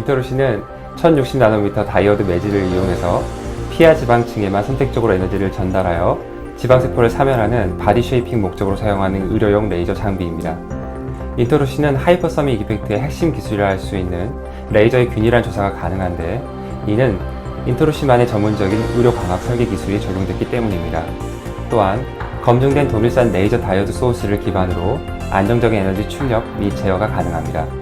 비토르시는 1060나노미터 다이오드 매질을 이용해서 피하 지방층에만 선택적으로 에너지를 전달하여 지방세포를 사멸하는 바디 쉐이핑 목적으로 사용하는 의료용 레이저 장비입니다. 인터로시는 하이퍼서믹 이펙트의 핵심 기술이라 할 수 있는 레이저의 균일한 조사가 가능한데 이는 인터로시만의 전문적인 의료 광학 설계 기술이 적용됐기 때문입니다. 또한 검증된 도밀산 레이저 다이오드 소스를 기반으로 안정적인 에너지 출력 및 제어가 가능합니다.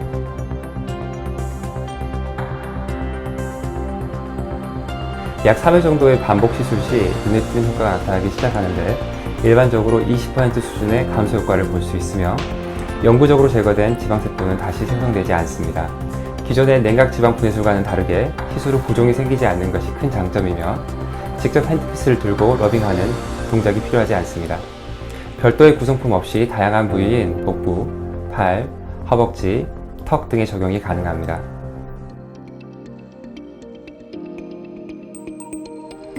약 3회 정도의 반복 시술 시 눈에 띄는 효과가 나타나기 시작하는데 일반적으로 20% 수준의 감소 효과를 볼 수 있으며 영구적으로 제거된 지방세포는 다시 생성되지 않습니다. 기존의 냉각 지방 분해술과는 다르게 시술 후 부종이 생기지 않는 것이 큰 장점이며 직접 핸드피스를 들고 러빙하는 동작이 필요하지 않습니다. 별도의 구성품 없이 다양한 부위인 복부, 팔, 허벅지, 턱 등의 적용이 가능합니다.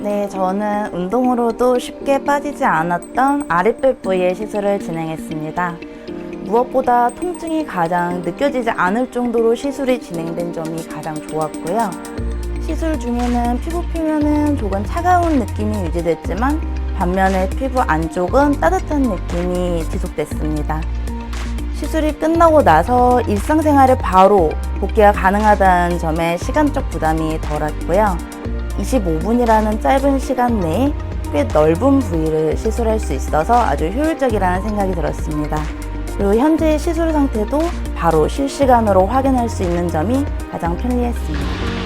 네, 저는 운동으로도 쉽게 빠지지 않았던 아랫배 부위의 시술을 진행했습니다. 무엇보다 통증이 가장 느껴지지 않을 정도로 시술이 진행된 점이 가장 좋았고요. 시술 중에는 피부 표면은 조금 차가운 느낌이 유지됐지만 반면에 피부 안쪽은 따뜻한 느낌이 지속됐습니다. 시술이 끝나고 나서 일상생활에 바로 복귀가 가능하다는 점에 시간적 부담이 덜했고요. 25분이라는 짧은 시간 내에 꽤 넓은 부위를 시술할 수 있어서 아주 효율적이라는 생각이 들었습니다. 그리고 현재 시술 상태도 바로 실시간으로 확인할 수 있는 점이 가장 편리했습니다.